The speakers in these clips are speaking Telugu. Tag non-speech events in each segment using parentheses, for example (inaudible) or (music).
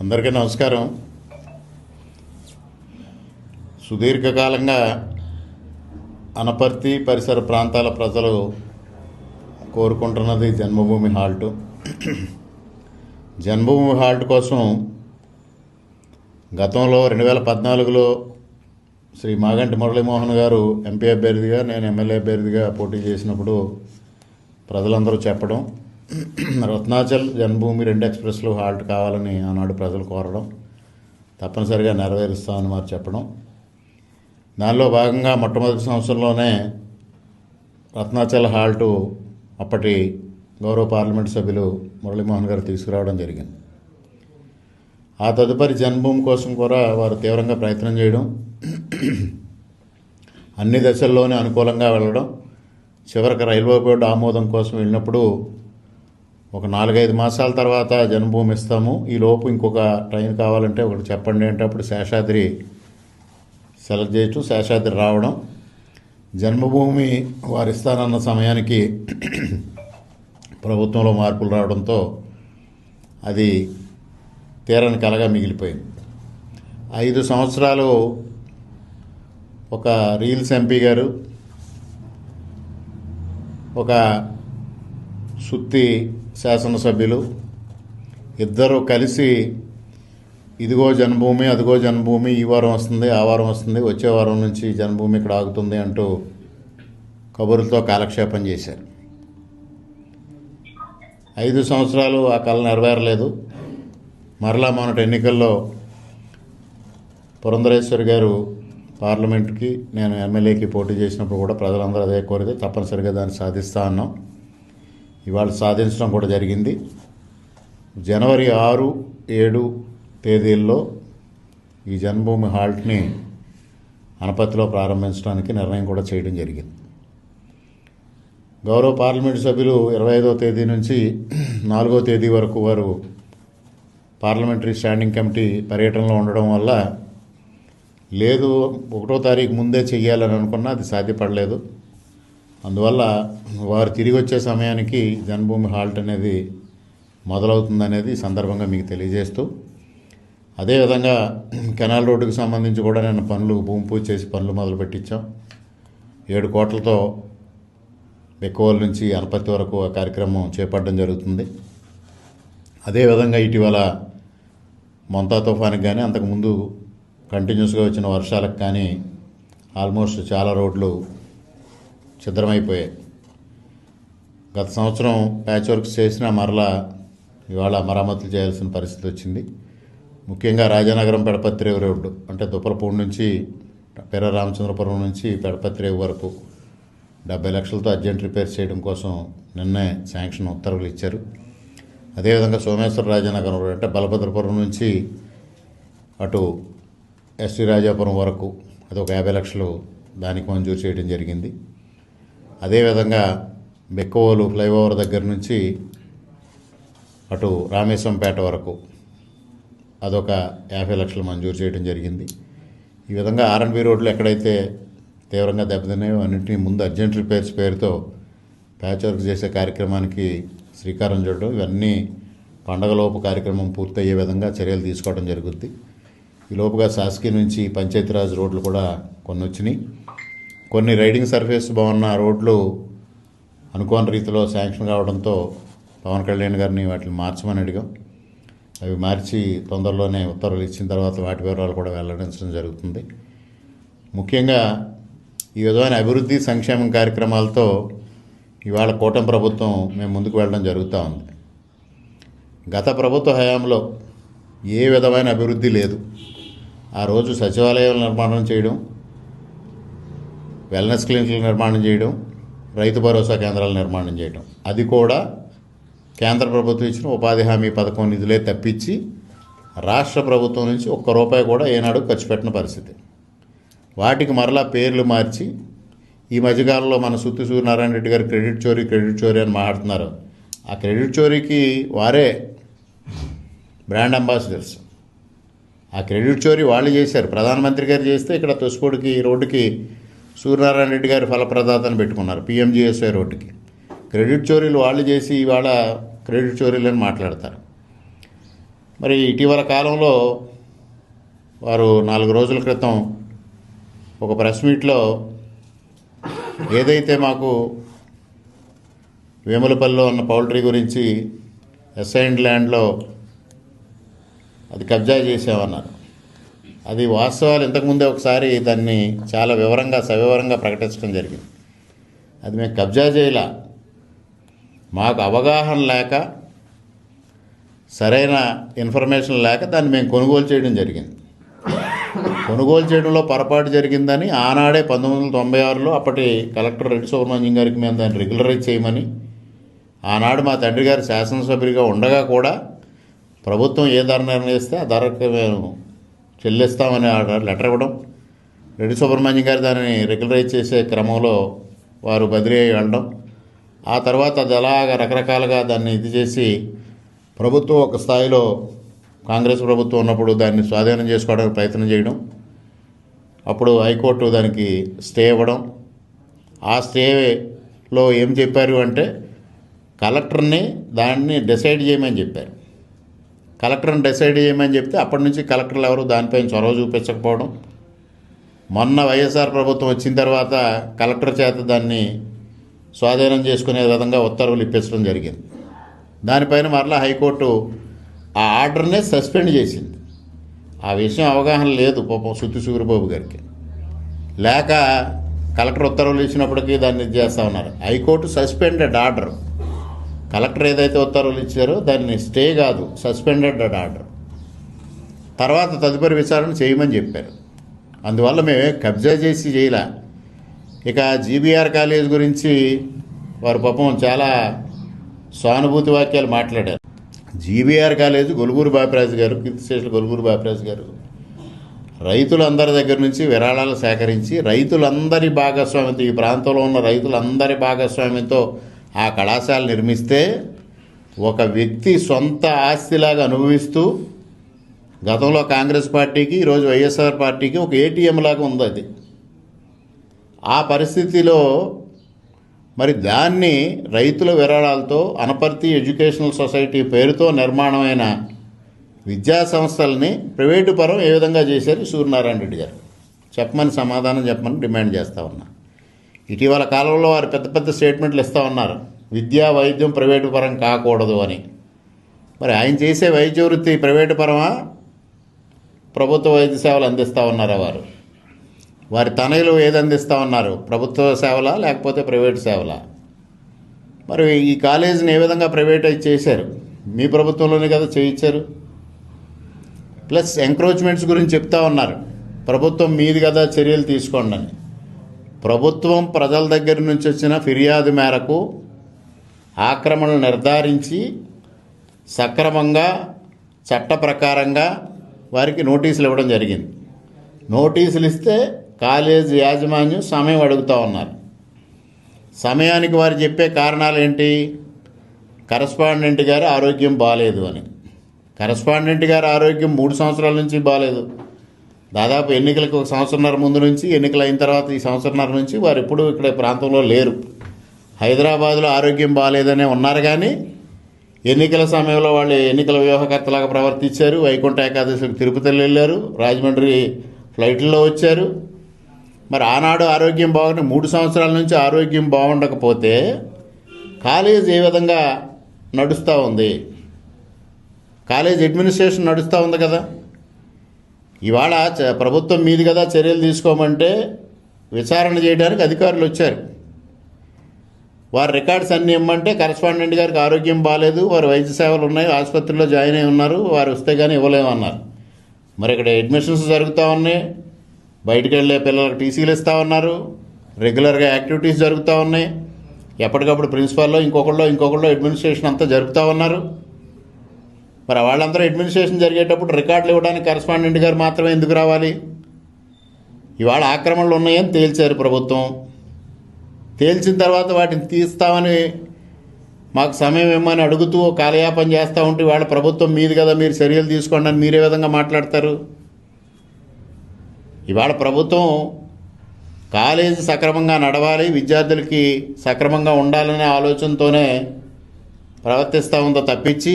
అందరికీ నమస్కారం. సుదీర్ఘకాలంగా అనపర్తి పరిసర ప్రాంతాల ప్రజలు కోరుకుంటున్నది జన్మభూమి హాల్ట్. జన్మభూమి హాల్ట్ కోసం గతంలో రెండు వేల పద్నాలుగులో శ్రీ మాగంటి మురళీమోహన్ గారు ఎంపీ అభ్యర్థిగా నేను ఎమ్మెల్యే అభ్యర్థిగా పోటీ చేసినప్పుడు ప్రజలందరూ చెప్పడం (clears throat) రత్నాచల్ జన్మభూమి రెండు ఎక్స్ప్రెస్లు హాల్ట్ కావాలని ఆనాడు ప్రజలు కోరడం తప్పనిసరిగా నెరవేరుస్తామని వారు చెప్పడం. దానిలో భాగంగా మొట్టమొదటి సంవత్సరంలోనే రత్నాచల్ హాల్టు అప్పటి గౌరవ పార్లమెంట్ సభ్యులు మురళీమోహన్ గారు తీసుకురావడం జరిగింది. ఆ తదుపరి జన్మభూమి కోసం కూడా వారు తీవ్రంగా ప్రయత్నం చేయడం అన్ని దశల్లోనే అనుకూలంగా వెళ్ళడం చివరికి రైల్వే బోర్డు ఆమోదం కోసం వెళ్ళినప్పుడు ఒక నాలుగైదు మాసాల తర్వాత జన్మభూమి ఇస్తాము. ఈ లోపు ఇంకొక ట్రైన్ కావాలంటే ఒకటి చెప్పండి అంటే అప్పుడు శేషాద్రి సెలెక్ట్ చేయటం శేషాద్రి రావడం. జన్మభూమి వారిస్తానన్న సమయానికి ప్రభుత్వంలో మార్పులు రావడంతో అది తీరని కలగా మిగిలిపోయింది. ఐదు సంవత్సరాలు ఒక రీల్స్ ఎంపీ గారు ఒక సుత్తి శాసనసభ్యులు ఇద్దరు కలిసి ఇదిగో జన్మభూమి అదిగో జన్మభూమి ఈ వారం వస్తుంది ఆ వారం వస్తుంది వచ్చే వారం నుంచి జన్మభూమి ఇక్కడ ఆగుతుంది అంటూ కబుర్లతో కాలక్షేపం చేశారు. ఐదు సంవత్సరాలు ఆ కళ నెరవేరలేదు. మరలా మొన్నటి ఎన్నికల్లో పురంధరేశ్వరి గారు పార్లమెంట్కి నేను ఎమ్మెల్యేకి పోటీ చేసినప్పుడు కూడా ప్రజలందరూ అదే కోరితే తప్పనిసరిగా దాన్ని సాధిస్తా అన్నాం. ఇవాళ సాధించడం కూడా జరిగింది. జనవరి ఆరు ఏడు తేదీల్లో ఈ జన్మభూమి హాల్ట్ని అనపతిలో ప్రారంభించడానికి నిర్ణయం కూడా చేయడం జరిగింది. గౌరవ పార్లమెంటు సభ్యులు ఇరవై ఐదో తేదీ నుంచి నాలుగో తేదీ వరకు వారు పార్లమెంటరీ స్టాండింగ్ కమిటీ పర్యటనలో ఉండడం వల్ల లేదు ఒకటో తారీఖు ముందే చెయ్యాలని అనుకున్నా అది సాధ్యపడలేదు. అందువల్ల వారు తిరిగి వచ్చే సమయానికి జన్మభూమి హాల్ట్ అనేది మొదలవుతుందనేది అనేది సందర్భంగా మీకు తెలియజేస్తూ అదేవిధంగా కెనాల్ రోడ్డుకు సంబంధించి కూడా నేను పనులు భూమి పూజ చేసి పనులు మొదలు పెట్టించాం ఏడు కోట్లతో ఎక్కువల నుంచి అనపత్తి వరకు ఆ కార్యక్రమం చేపట్టడం జరుగుతుంది. అదేవిధంగా ఇటీవల మొంతా తుఫానికి కానీ అంతకుముందు కంటిన్యూస్గా వచ్చిన వర్షాలకు కానీ ఆల్మోస్ట్ చాలా రోడ్లు ఛిద్రమైపోయాయి. గత సంవత్సరం ప్యాచ్ వర్క్ చేసినా మరలా ఇవాళ మరమ్మతులు చేయాల్సిన పరిస్థితి వచ్చింది. ముఖ్యంగా రాజానగరం పెడపత్రేవు రోడ్డు అంటే దుప్పలపూడి నుంచి పెర రామచంద్రపురం నుంచి పెడపత్రేవు వరకు డెబ్బై లక్షలతో అర్జెంట్ రిపేర్ చేయడం కోసం నిన్నే శాంక్షన్ ఉత్తర్వులు ఇచ్చారు. అదేవిధంగా సోమేశ్వర రాజానగరం రోడ్ అంటే బలభద్రపురం నుంచి అటు ఎస్టీ రాజాపురం వరకు అది ఒక యాభై లక్షలు దానికి మంజూరు చేయడం జరిగింది. అదేవిధంగా బెక్కవోలు ఫ్లైఓవర్ దగ్గర నుంచి అటు రామేశ్వరంపేట వరకు అదొక యాభై లక్షలు మంజూరు చేయడం జరిగింది. ఈ విధంగా ఆర్ఎన్బి రోడ్లు ఎక్కడైతే తీవ్రంగా దెబ్బతిన్నాయో అన్నింటినీ ముందు అర్జెంట్ రిపేర్స్ పేరుతో ప్యాచ్ వర్క్ చేసే కార్యక్రమానికి శ్రీకారం చూడడం ఇవన్నీ పండగలోపు కార్యక్రమం పూర్తయ్యే విధంగా చర్యలు తీసుకోవడం జరుగుద్ది. ఈ లోపుగా శాసకీ నుంచి పంచాయతీరాజ్ రోడ్లు కూడా కొన్ని వచ్చినాయి కొన్ని రైడింగ్ సర్ఫేస్ బాగున్న రోడ్లు అనుకోని రీతిలో శాంక్షన్ కావడంతో పవన్ కళ్యాణ్ గారిని వాటిని మార్చమని అడిగాం. అవి మార్చి తొందరలోనే ఉత్తర్వులు ఇచ్చిన తర్వాత వాటి వివరాలు కూడా వెల్లడించడం జరుగుతుంది. ముఖ్యంగా ఈ విధమైన అభివృద్ధి సంక్షేమం కార్యక్రమాలతో ఇవాళ కూటమి ప్రభుత్వం మేము ముందుకు వెళ్ళడం జరుగుతూ ఉంది. గత ప్రభుత్వ హయాంలో ఏ విధమైన అభివృద్ధి లేదు. ఆ రోజు సచివాలయాల నిర్మాణం చేయడం వెల్నెస్ క్లినిక్లు నిర్మాణం చేయడం రైతు భరోసా కేంద్రాలు నిర్మాణం చేయడం. అది కూడా కేంద్ర ప్రభుత్వం ఇచ్చిన ఉపాధి హామీ పథకం నిధులే తప్పించి రాష్ట్ర ప్రభుత్వం నుంచి ఒక్క రూపాయి కూడా ఏనాడు ఖర్చు పెట్టిన పరిస్థితి. వాటికి మరలా పేర్లు మార్చి ఈ మధ్యకాలంలో మన సుత్తి సూర్యనారాయణ రెడ్డి గారు క్రెడిట్ చోరీ క్రెడిట్ చోరీ అని మాట్లాడుతున్నారు. ఆ క్రెడిట్ చోరీకి వారే బ్రాండ్ అంబాసిడర్స్. ఆ క్రెడిట్ చోరీ వాళ్ళు చేశారు. ప్రధానమంత్రి గారు చేస్తే ఇక్కడ తొసుకోడికి రోడ్డుకి సూర్యనారాయణ రెడ్డి గారి ఫలప్రదాతను పెట్టుకున్నారు పిఎంజిఎస్వై రోడ్డుకి. క్రెడిట్ చోరీలు వాళ్ళు చేసి ఇవాళ క్రెడిట్ చోరీలు అని మాట్లాడతారు. మరి ఇటీవల కాలంలో వారు నాలుగు రోజుల క్రితం ఒక ప్రెస్ మీట్లో ఏదైతే మాకు వేములపల్లిలో ఉన్న పౌల్ట్రీ గురించి ఎస్ఐండ్ ల్యాండ్లో అది కబ్జా చేసామన్నారు అది వాస్తవాలు ఇంతకుముందే ఒకసారి దాన్ని చాలా వివరంగా సవివరంగా ప్రకటించడం జరిగింది. అది మేము కబ్జా చేయలా? మాకు అవగాహన లేక సరైన ఇన్ఫర్మేషన్ లేక దాన్ని మేము కొనుగోలు చేయడం జరిగింది. కొనుగోలు చేయడంలో పొరపాటు జరిగిందని ఆనాడే పంతొమ్మిది వందల తొంభై ఆరులో అప్పటి కలెక్టర్ రెడ్డి సుబ్రహ్మణ్యం గారికి మేము దాన్ని రెగ్యులరైజ్ చేయమని ఆనాడు మా తండ్రి గారు శాసనసభ్యుడిగా ఉండగా కూడా ప్రభుత్వం ఏ ధర నిర్ణయిస్తే ఆ ధరకు మేము చెల్లిస్తామని ఆ లెటర్ ఇవ్వడం. రెడ్డి సుబ్రహ్మణ్యం గారు దానిని రెగ్యులరైజ్ చేసే క్రమంలో వారు బదిలీ అయ్యి వెళ్ళడం ఆ తర్వాత అది అలాగా రకరకాలుగా దాన్ని ఇది చేసి ప్రభుత్వం ఒక స్థాయిలో కాంగ్రెస్ ప్రభుత్వం ఉన్నప్పుడు దాన్ని స్వాధీనం చేసుకోవడానికి ప్రయత్నం చేయడం. అప్పుడు హైకోర్టు దానికి స్టే ఇవ్వడం. ఆ స్టేలో ఏం చెప్పారు అంటే కలెక్టర్ని దాన్ని డిసైడ్ చేయమని చెప్పారు. కలెక్టర్ని డిసైడ్ చేయమని చెప్తే అప్పటి నుంచి కలెక్టర్లు ఎవరు దానిపైన చొరవ చూపించకపోవడం. మొన్న వైఎస్ఆర్ ప్రభుత్వం వచ్చిన తర్వాత కలెక్టర్ చేత దాన్ని స్వాధీనం చేసుకునే విధంగా ఉత్తర్వులు ఇప్పించడం జరిగింది. దానిపైన మరలా హైకోర్టు ఆ ఆర్డర్నే సస్పెండ్ చేసింది. ఆ విషయం అవగాహన లేదు పాపం సుత్తి సూరిబాబు గారికి. లేక కలెక్టర్ ఉత్తర్వులు ఇచ్చినప్పటికీ దాన్ని ఇది ఉన్నారు. High court suspended order. కలెక్టర్ ఏదైతే ఉత్తర్వులు ఇచ్చారో దాన్ని స్టే కాదు సస్పెండెడ్ ఆర్డర్ తర్వాత తదుపరి విచారణ చేయమని చెప్పారు. అందువల్ల మేమే కబ్జా చేసి చేయలే. ఇక జీబీఆర్ కాలేజ్ గురించి వారు పాపం చాలా సానుభూతి వాక్యాలు మాట్లాడారు. జీబీఆర్ కాలేజ్ గొలుగురు బాపిరాజు గారు కీర్తిశేషులు గొలుగురు బాపిరాజు గారు రైతులందరి దగ్గర నుంచి విరాళాలు సేకరించి రైతులందరి భాగస్వామ్యంతో ఈ ప్రాంతంలో ఉన్న రైతులందరి భాగస్వామ్యంతో ఆ కళాశాల నిర్మిస్తే ఒక వ్యక్తి సొంత ఆస్తిలాగా అనుభవిస్తూ గతంలో కాంగ్రెస్ పార్టీకి ఈరోజు వైఎస్ఆర్ పార్టీకి ఒక ఏటీఎం లాగా ఉంది అది. ఆ పరిస్థితిలో మరి దాన్ని రైతుల విరాళాలతో అనపర్తి ఎడ్యుకేషనల్ సొసైటీ పేరుతో నిర్మాణమైన విద్యా సంస్థల్ని ప్రైవేటు పరం ఏ విధంగా చేశారు సూర్యనారాయణ రెడ్డి గారు? చెప్పమని సమాధానం చెప్పమని డిమాండ్ చేస్తా ఉన్నా. ఇటీవల కాలంలో వారు పెద్ద పెద్ద స్టేట్మెంట్లు ఇస్తూ ఉన్నారు. విద్యా వైద్యం ప్రైవేటు పరం కాకూడదు అని. మరి ఆయన చేసే వైద్య వృత్తి ప్రైవేటు పరమా? ప్రభుత్వ వైద్య సేవలు అందిస్తూ ఉన్నారా వారు? వారి తనయులు ఏది అందిస్తూ ఉన్నారు? ప్రభుత్వ సేవలా లేకపోతే ప్రైవేట్ సేవలా? మరి ఈ కాలేజీని ఏ విధంగా ప్రైవేటైజ్ చేశారు? మీ ప్రభుత్వంలోనే కదా చేయించారు. ప్లస్ ఎంక్రోచ్మెంట్స్ గురించి చెప్తా ఉన్నారు. ప్రభుత్వం మీది కదా చర్యలు తీసుకోండి అని. ప్రభుత్వం ప్రజల దగ్గర నుంచి వచ్చిన ఫిర్యాదు మేరకు ఆక్రమణలు నిర్ధారించి సక్రమంగా చట్ట ప్రకారంగా వారికి నోటీసులు ఇవ్వడం జరిగింది. నోటీసులు ఇస్తే కాలేజ్ యాజమాన్యం సమయం అడుగుతూ ఉన్నారు. సమయానికి వారు చెప్పే కారణాలు ఏంటి? కరస్పాండెంట్ గారి ఆరోగ్యం బాగాలేదు అని. కరస్పాండెంట్ గారి ఆరోగ్యం మూడు సంవత్సరాల నుంచి బాగాలేదు దాదాపు ఎన్నికలకు ఒక సంవత్సరంన్నర ముందు నుంచి ఎన్నికలు అయిన తర్వాత ఈ సంవత్సరంన్నర నుంచి వారు ఎప్పుడూ ఇక్కడ ప్రాంతంలో లేరు. హైదరాబాద్లో ఆరోగ్యం బాగాలేదనే ఉన్నారు కానీ ఎన్నికల సమయంలో వాళ్ళు ఎన్నికల వ్యూహకర్తలాగా ప్రవర్తించారు. వైకుంఠ ఏకాదశికి తిరుపతిలో వెళ్ళారు. రాజమండ్రి ఫ్లైట్లో వచ్చారు. మరి ఆనాడు ఆరోగ్యం బాగుంటే మూడు సంవత్సరాల నుంచి ఆరోగ్యం బాగుండకపోతే కాలేజ్ ఏ విధంగా నడుస్తూ ఉంది? కాలేజ్ అడ్మినిస్ట్రేషన్ నడుస్తూ ఉంది కదా. ఇవాళ చ- ప్రభుత్వం మీది కదా చర్యలు తీసుకోమంటే విచారణ చేయడానికి అధికారులు వచ్చారు. వారి రికార్డ్స్ అన్నీ ఇమ్మంటే కరస్పాండెంట్ గారికి ఆరోగ్యం బాగాలేదు వారు వైద్య సేవలు ఉన్నాయి ఆసుపత్రిలో జాయిన్ అయి ఉన్నారు వారు వస్తే కానీ ఇవ్వలేమన్నారు. మరి ఇక్కడ అడ్మిషన్స్ జరుగుతూ ఉన్నాయి బయటికి వెళ్ళే పిల్లలకు టీసీలు ఇస్తూ ఉన్నారు రెగ్యులర్గా యాక్టివిటీస్ జరుగుతూ ఉన్నాయి. ఎప్పటికప్పుడు ప్రిన్సిపాల్లో ఇంకొకళ్ళు ఇంకొకళ్ళు అడ్మినిస్ట్రేషన్ అంతా జరుపుతూ ఉన్నారు. మరి వాళ్ళందరూ అడ్మినిస్ట్రేషన్ జరిగేటప్పుడు రికార్డులు ఇవ్వడానికి కరస్పాండెంట్ గారు మాత్రమే ఎందుకు రావాలి? ఇవాళ ఆక్రమణలు ఉన్నాయని తేల్చారు ప్రభుత్వం. తేల్చిన తర్వాత వాటిని తీస్తామని మాకు సమయం ఇమ్మని అడుగుతూ కాలయాపన చేస్తూ ఉంటే వాళ్ళ ప్రభుత్వం మీది కదా మీరు చర్యలు తీసుకోండి అని మీరే విధంగా మాట్లాడతారు. ఇవాళ ప్రభుత్వం కాలేజీ సక్రమంగా నడవాలి విద్యార్థులకి సక్రమంగా ఉండాలనే ఆలోచనతోనే ప్రవర్తిస్తూ ఉందో తప్పించి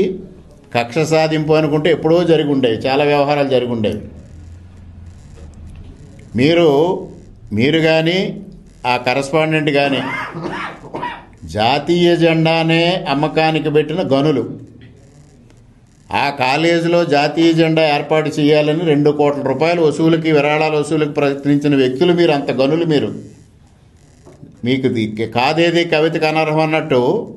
కక్ష సాధింపు అనుకుంటే ఎప్పుడో జరిగి ఉండేవి చాలా వ్యవహారాలు జరిగి ఉండేవి మీరు మీరు కానీ ఆ కరస్పాండెంట్ కానీ జాతీయ జెండానే అమ్మకానికి పెట్టిన గనులు. ఆ కాలేజీలో జాతీయ జెండా ఏర్పాటు చేయాలని రెండు కోట్ల రూపాయలు వసూలుకి విరాళాల వసూలుకి ప్రయత్నించిన వ్యక్తులు మీరు అంత గనులు మీరు. మీకు ది- కాదేది కవితకు అనర్హం అన్నట్టు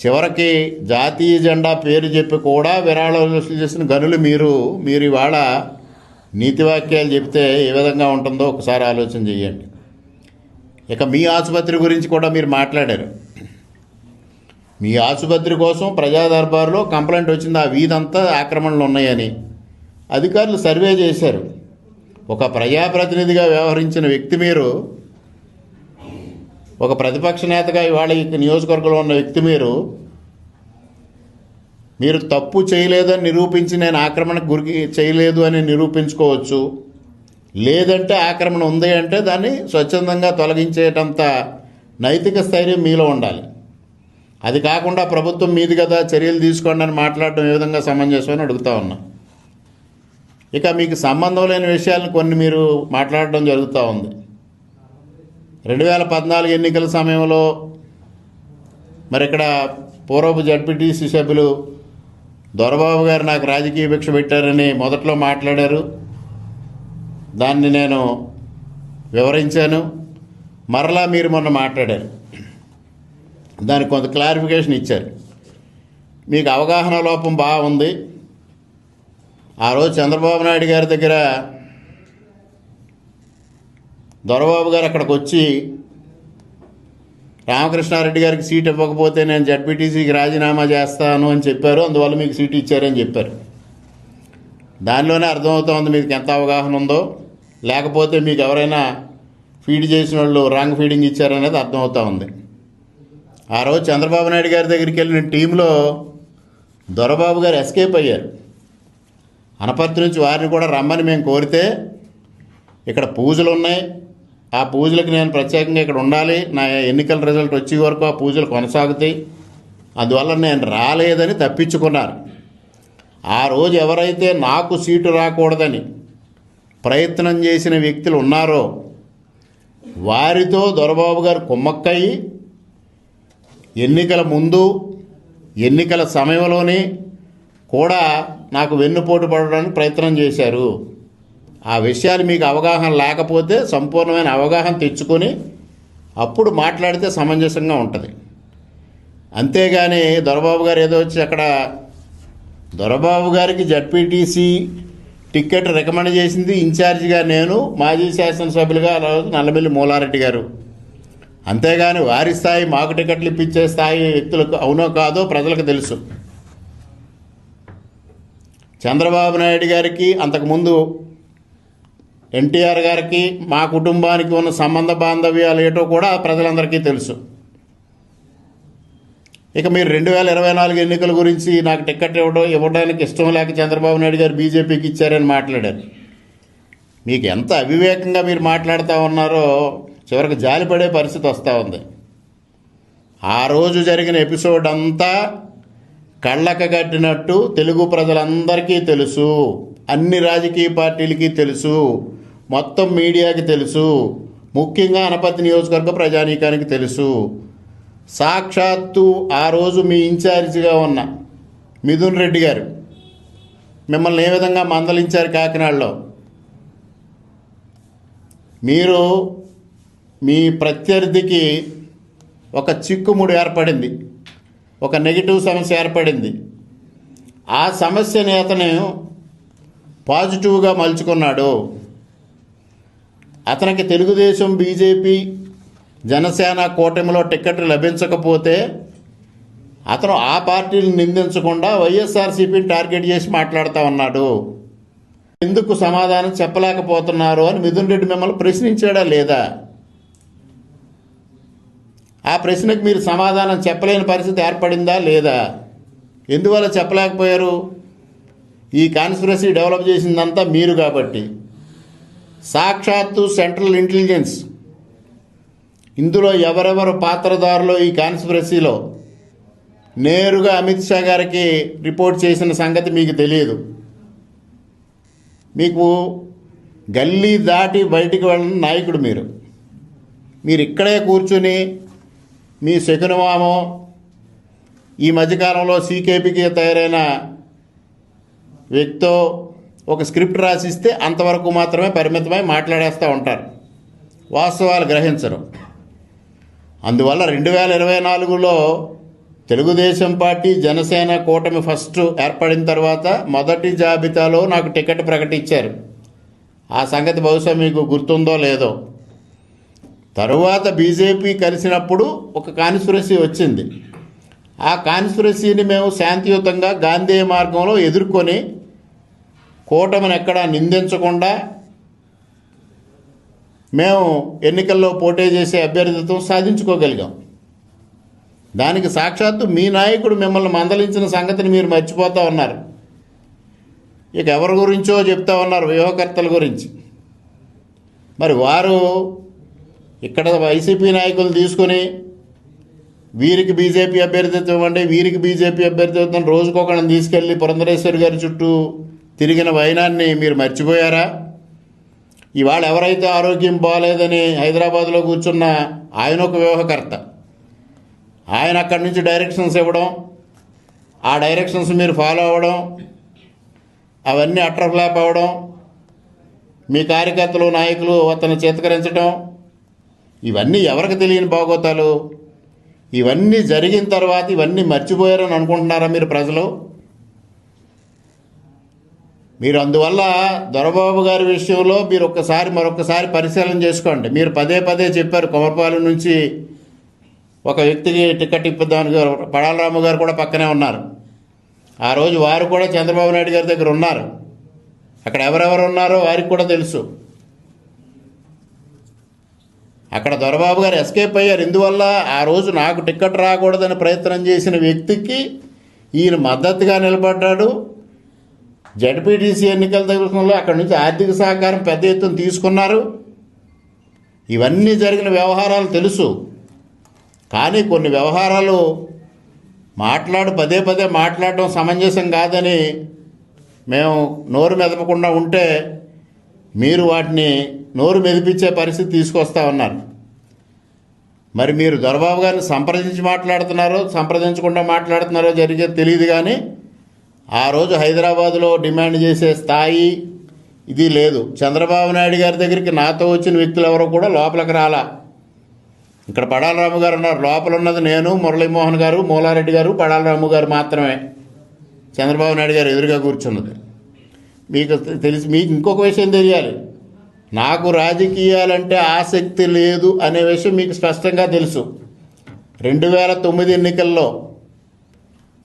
చివరికి జాతీయ జెండా పేరు చెప్పి కూడా విరాళాలు చేసిన గనులు మీరు మీరు ఇవాళ నీతి వాక్యాలు చెప్తే ఏ విధంగా ఉంటుందో ఒకసారి ఆలోచన చేయండి. ఇక మీ ఆసుపత్రి గురించి కూడా మీరు మాట్లాడారు. మీ ఆసుపత్రి కోసం ప్రజాదర్బారులో కంప్లైంట్ వచ్చింది ఆ వీధంతా ఆక్రమణలు ఉన్నాయని అధికారులు సర్వే చేశారు. ఒక ప్రజాప్రతినిధిగా వ్యవహరించిన వ్యక్తి మీరు ఒక ప్రతిపక్ష నేతగా ఇవాళ ఈ నియోజకవర్గంలో ఉన్న వ్యక్తి మీరు మీరు తప్పు చేయలేదని నిరూపించి నేను ఆక్రమణకు గురి చేయలేదు అని నిరూపించుకోవచ్చు. లేదంటే ఆక్రమణ ఉంది అంటే దాన్ని స్వచ్ఛందంగా తొలగించేటంత నైతిక స్థైర్యం మీలో ఉండాలి. అది కాకుండా ప్రభుత్వం మీది కదా చర్యలు తీసుకోండి అని మాట్లాడడం ఏ విధంగా సమంజసం అని అడుగుతా ఉన్నా. ఇక మీకు సంబంధం లేని విషయాలను కొన్ని మీరు మాట్లాడడం జరుగుతూ ఉంది. రెండు వేల పద్నాలుగు ఎన్నికల సమయంలో మరి ఇక్కడ పూర్వపు జడ్పీటీసీ సభ్యులు దొరబాబు గారు నాకు రాజకీయ భిక్ష పెట్టారని మొదట్లో మాట్లాడారు. దాన్ని నేను వివరించాను. మరలా మీరు మొన్న మాట్లాడారు. దానికి కొంత క్లారిఫికేషన్ ఇచ్చారు. మీకు అవగాహన లోపం బాగుంది. ఆ రోజు చంద్రబాబు నాయుడు గారి దగ్గర దొరబాబు గారు అక్కడికి వచ్చి రామకృష్ణారెడ్డి గారికి సీట్ ఇవ్వకపోతే నేను జడ్పీటీసీకి రాజీనామా చేస్తాను అని చెప్పారు అందువల్ల మీకు సీట్ ఇచ్చారని చెప్పారు. దానిలోనే అర్థమవుతోంది మీకు ఎంత అవగాహన ఉందో. లేకపోతే మీకు ఎవరైనా ఫీడ్ చేసిన వాళ్ళు రాంగ్ ఫీడింగ్ ఇచ్చారనేది అర్థమవుతా ఉంది. ఆ రోజు చంద్రబాబు నాయుడు గారి దగ్గరికి వెళ్ళిన టీంలో దొరబాబు గారు ఎస్కేప్ అయ్యారు. అనపర్తి నుంచి వారిని కూడా రమ్మని మేము కోరితే ఇక్కడ పూజలు ఉన్నాయి ఆ పూజలకు నేను ప్రత్యేకంగా ఇక్కడ ఉండాలి. నా ఎన్నికల రిజల్ట్ వచ్చే వరకు ఆ పూజలు కొనసాగుతాయి. అందువల్ల నేను రాలేదని తప్పించుకున్నారు ఆ రోజు ఎవరైతే నాకు సీటు రాకూడదని ప్రయత్నం చేసిన వ్యక్తులు ఉన్నారో వారితో దొరబాబు గారు కుమ్మక్కయ్యి ఎన్నికల ముందు ఎన్నికల సమయంలోనే కూడా నాకు వెన్నుపోటు పడడానికి ప్రయత్నం చేశారు. ఆ విషయాలు మీకు అవగాహన లేకపోతే సంపూర్ణమైన అవగాహన తెచ్చుకొని అప్పుడు మాట్లాడితే సమంజసంగా ఉంటుంది. అంతేగాని దొరబాబు గారు ఏదో వచ్చి అక్కడ దొరబాబు గారికి జడ్పీటీసీ టికెట్ రికమెండ్ చేసింది ఇన్ఛార్జిగా నేను మాజీ శాసనసభ్యులుగా ఆ నల్లబెల్లి మూలారెడ్డి గారు. అంతేగాని వారి స్థాయి మాకు టికెట్లు ఇప్పించే స్థాయి వ్యక్తులకు అవునో కాదో ప్రజలకు తెలుసు. చంద్రబాబు నాయుడు గారికి అంతకుముందు ఎన్టీఆర్ గారికి మా కుటుంబానికి ఉన్న సంబంధ బాంధవ్యాలు ఏటో కూడా ప్రజలందరికీ తెలుసు. ఇక మీరు రెండు వేల ఇరవై నాలుగు ఎన్నికల గురించి నాకు టికెట్ ఇవ్వడం ఇవ్వడానికి ఇష్టం లేక చంద్రబాబు నాయుడు గారు బీజేపీకి ఇచ్చారని మాట్లాడారు. మీకు ఎంత అవివేకంగా మీరు మాట్లాడుతూ ఉన్నారో చివరికి జాలిపడే పరిస్థితి వస్తూ ఉంది. ఆ రోజు జరిగిన ఎపిసోడ్ అంతా కళ్ళక కట్టినట్టు తెలుగు ప్రజలందరికీ తెలుసు. అన్ని రాజకీయ పార్టీలకి తెలుసు. మొత్తం మీడియాకి తెలుసు. ముఖ్యంగా అనపతి నియోజకవర్గ ప్రజానీకానికి తెలుసు. సాక్షాత్తు ఆ రోజు మీ ఇన్ఛార్జిగా ఉన్న మిథున్ రెడ్డి గారు మిమ్మల్ని ఏ విధంగా మందలించారు కాకినాడలో? మీరు మీ ప్రత్యర్థికి ఒక చిక్కుముడు ఏర్పడింది. ఒక నెగిటివ్ సమస్య ఏర్పడింది. ఆ సమస్యని అతను పాజిటివ్గా మలుచుకున్నాడు. అతనికి తెలుగుదేశం బీజేపీ జనసేన కూటమిలో టికెట్ లభించకపోతే అతను ఆ పార్టీని నిందించకుండా వైఎస్ఆర్సీపీని టార్గెట్ చేసి మాట్లాడుతూ ఉన్నాడు. ఎందుకు సమాధానం చెప్పలేకపోతున్నారు అని మిథున్ రెడ్డి మిమ్మల్ని ప్రశ్నించాడా లేదా? ఆ ప్రశ్నకు మీరు సమాధానం చెప్పలేని పరిస్థితి ఏర్పడిందా లేదా? ఎందువల్ల చెప్పలేకపోయారు? ఈ కాన్స్పిరసీ డెవలప్ చేసిందంతా మీరు కాబట్టి. సాక్షాత్తు సెంట్రల్ ఇంటెలిజెన్స్. ఇందులో ఎవరెవరు పాత్రదారులు ఈ కాన్స్పిరసీలో? నేరుగా అమిత్ షా గారికి రిపోర్ట్ చేసిన సంగతి మీకు తెలియదు. మీకు గల్లీ దాటి బయటికి వెళ్ళిన నాయకుడు మీరు. మీరు ఇక్కడే కూర్చుని మీ శకునమామో ఈ మధ్యకాలంలో సీకేపీకి తయారైన వ్యక్తితో ఒక స్క్రిప్ట్ రాసిస్తే అంతవరకు మాత్రమే పరిమితమై మాట్లాడేస్తూ ఉంటారు. వాస్తవాలు గ్రహించరు. అందువల్ల రెండు వేల ఇరవై నాలుగులో తెలుగుదేశం పార్టీ జనసేన కూటమి ఫస్ట్ ఏర్పడిన తర్వాత మొదటి జాబితాలో నాకు టికెట్ ప్రకటించారు. ఆ సంగతి బహుశా మీకు గుర్తుందో లేదో. తరువాత బీజేపీ కలిసినప్పుడు ఒక కాన్స్పిరసీ వచ్చింది. ఆ కాన్స్పిరసీని మేము శాంతియుతంగా గాంధీ మార్గంలో ఎదుర్కొని కూటమిని ఎక్కడా నిందించకుండా మేము ఎన్నికల్లో పోటీ చేసే అభ్యర్థిత్వం సాధించుకోగలిగాం. దానికి సాక్షాత్తు మీ నాయకుడు మిమ్మల్ని మందలించిన సంగతిని మీరు మర్చిపోతూ ఉన్నారు. ఇక ఎవరి గురించో చెప్తా ఉన్నారు వ్యూహకర్తల గురించి. మరి వారు ఇక్కడ వైసీపీ నాయకులు తీసుకుని వీరికి బీజేపీ అభ్యర్థిత్వం ఇవ్వండి వీరికి బీజేపీ అభ్యర్థిత్వం రోజుకొకళ్ళని తీసుకెళ్ళి పురంధరేశ్వరి గారి చుట్టూ తిరిగిన వైనాన్ని మీరు మర్చిపోయారా? ఇవాళ ఎవరైతే ఆరోగ్యం బాగాలేదని హైదరాబాద్లో కూర్చున్న ఆయన ఒక వ్యూహకర్త. ఆయన అక్కడి నుంచి డైరెక్షన్స్ ఇవ్వడం ఆ డైరెక్షన్స్ మీరు ఫాలో అవ్వడం అవన్నీ అట్టర్ ఫ్లాప్ అవ్వడం మీ కార్యకర్తలు నాయకులు అతను చేతకరించడం ఇవన్నీ ఎవరికి తెలియని బాగోతాలు? ఇవన్నీ జరిగిన తర్వాత ఇవన్నీ మర్చిపోయారని అనుకుంటున్నారా మీరు ప్రజలు? మీరు అందువల్ల దొరబాబు గారి విషయంలో మీరు ఒక్కసారి మరొకసారి పరిశీలన చేసుకోండి. మీరు పదే పదే చెప్పారు కొమరపాలెం నుంచి ఒక వ్యక్తికి టికెట్ ఇప్పిద్దామని పడాలరాము గారు కూడా పక్కనే ఉన్నారు. ఆ రోజు వారు కూడా చంద్రబాబు నాయుడు గారి దగ్గర ఉన్నారు. అక్కడ ఎవరెవరు ఉన్నారో వారికి కూడా తెలుసు. అక్కడ దొరబాబు గారు ఎస్కేప్ అయ్యారు. ఇందువల్ల ఆ రోజు నాకు టికెట్ రాకూడదని ప్రయత్నం చేసిన వ్యక్తికి ఈయన మద్దతుగా నిలబడ్డాడు. జడ్పీటీసీ ఎన్నికల దగ్గరలో అక్కడి నుంచి ఆర్థిక సహకారం పెద్ద ఎత్తున తీసుకున్నారు. ఇవన్నీ జరిగిన వ్యవహారాలు తెలుసు. కానీ కొన్ని వ్యవహారాలు మాట్లాడు పదే పదే మాట్లాడడం సమంజసం కాదని మేము నోరు మెదపకుండా ఉంటే మీరు వాటిని నోరు మెదిపించే పరిస్థితి తీసుకొస్తా ఉన్నారు. మరి మీరు దొరబాబు గారిని సంప్రదించి మాట్లాడుతున్నారో సంప్రదించకుండా మాట్లాడుతున్నారో జరిగేది తెలియదు కానీ ఆ రోజు హైదరాబాద్లో డిమాండ్ చేసే స్థాయి ఇది లేదు. చంద్రబాబు నాయుడు గారి దగ్గరికి నాతో వచ్చిన వ్యక్తులు ఎవరో కూడా లోపలికి రాలా. ఇక్కడ పడాలరాము గారు ఉన్నారు. లోపల ఉన్నది నేను మురళీమోహన్ గారు మూలారెడ్డి గారు పడాలరాము గారు మాత్రమే. చంద్రబాబు నాయుడు గారు ఎదురుగా కూర్చున్నది. మీకు తెలిసి మీకు ఇంకొక విషయం తెలియాలి. నాకు రాజకీయాలంటే ఆసక్తి లేదు అనే విషయం మీకు స్పష్టంగా తెలుసు. రెండు వేల తొమ్మిది ఎన్నికల్లో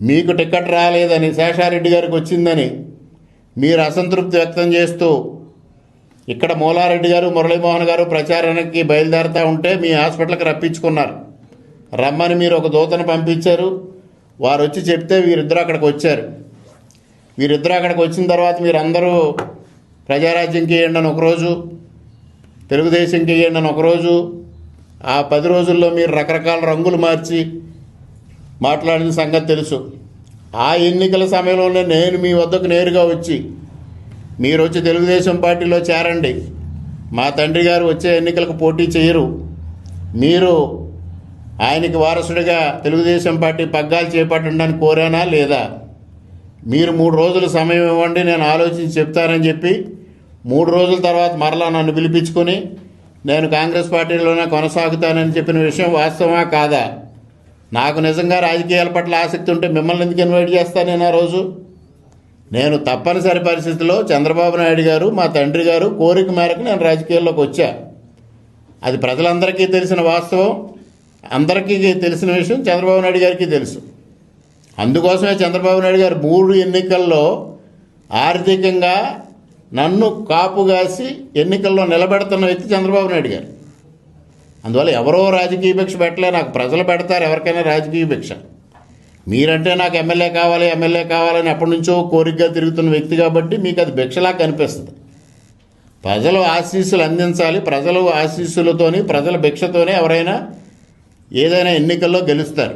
మీకు టికెట్ రాలేదని శేషారెడ్డి గారికి వచ్చిందని మీరు అసంతృప్తి వ్యక్తం చేస్తూ ఇక్కడ మూలారెడ్డి గారు మురళీమోహన్ గారు ప్రచారానికి బయలుదేరుతూ ఉంటే మీ హాస్పిటల్కి రప్పించుకున్నారు. రమ్మని మీరు ఒక దూతను పంపించారు. వారు వచ్చి చెప్తే వీరిద్దరూ అక్కడికి వచ్చారు. వీరిద్దరు అక్కడికి వచ్చిన తర్వాత మీరందరూ ప్రజారాజ్యంకి వేయండి అని ఒకరోజు తెలుగుదేశంకి వేయండి అని ఒకరోజు ఆ పది రోజుల్లో మీరు రకరకాల రంగులు మార్చి మాట్లాడిన సంగతి తెలుసు. ఆ ఎన్నికల సమయంలోనే నేను మీ వద్దకు నేరుగా వచ్చి మీరు వచ్చి తెలుగుదేశం పార్టీలో చేరండి. మా తండ్రి గారు వచ్చే ఎన్నికలకు పోటీ చేయరు. మీరు ఆయనకి వారసుడిగా తెలుగుదేశం పార్టీ పగ్గాలు చేపట్టండి కోరానా లేదా? మీరు మూడు రోజులు సమయం ఇవ్వండి నేను ఆలోచించి చెప్తానని చెప్పి మూడు రోజుల తర్వాత మరలా నన్ను పిలిపించుకొని నేను కాంగ్రెస్ పార్టీలోనే కొనసాగుతానని చెప్పిన విషయం వాస్తవమా కాదా? నాకు నిజంగా రాజకీయాల పట్ల ఆసక్తి ఉంటే మిమ్మల్ని ఎందుకు ఇన్వైట్ చేస్తాను నేను ఆ రోజు? నేను తప్పనిసరి పరిస్థితిలో చంద్రబాబు నాయుడు గారు మా తండ్రి గారు కోరిక మేరకు నేను రాజకీయాల్లోకి వచ్చా. అది ప్రజలందరికీ తెలిసిన వాస్తవం అందరికీ తెలిసిన విషయం చంద్రబాబు నాయుడు గారికి తెలుసు. అందుకోసమే చంద్రబాబు నాయుడు గారు మూడు ఎన్నికల్లో ఆర్థికంగా నన్ను కాపుగాసి ఎన్నికల్లో నిలబెడుతున్న వ్యక్తి చంద్రబాబు నాయుడు గారు. అందువల్ల ఎవరో రాజకీయ భిక్ష పెట్టలే నాకు ప్రజలు పెడతారు ఎవరికైనా రాజకీయ భిక్ష. మీరంటే నాకు ఎమ్మెల్యే కావాలి ఎమ్మెల్యే కావాలని ఎప్పటి నుంచో కోరికగా తిరుగుతున్న వ్యక్తి కాబట్టి మీకు అది భిక్షలా కనిపిస్తుంది. ప్రజలు ఆశీస్సులు అందించాలి ప్రజలు ఆశీస్సులతోని ప్రజల భిక్షతోనే ఎవరైనా ఏదైనా ఎన్నికల్లో గెలుస్తారు.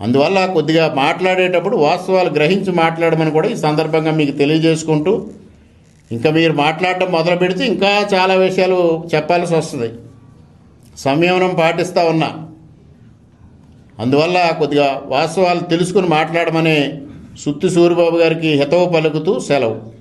అందువల్ల కొద్దిగా మాట్లాడేటప్పుడు వాస్తవాలు గ్రహించి మాట్లాడమని కూడా ఈ సందర్భంగా మీకు తెలియజేసుకుంటూ ఇంకా మీరు మాట్లాడటం మొదలు పెడితే ఇంకా చాలా విషయాలు చెప్పాల్సి వస్తుంది. సంయమనం పాటిస్తూ ఉన్నా. అందువల్ల కొద్దిగా వాస్తవాలు తెలుసుకుని మాట్లాడమని సుత్తి సూరిబాబు గారికి హితవు పలుకుతూ సెలవు.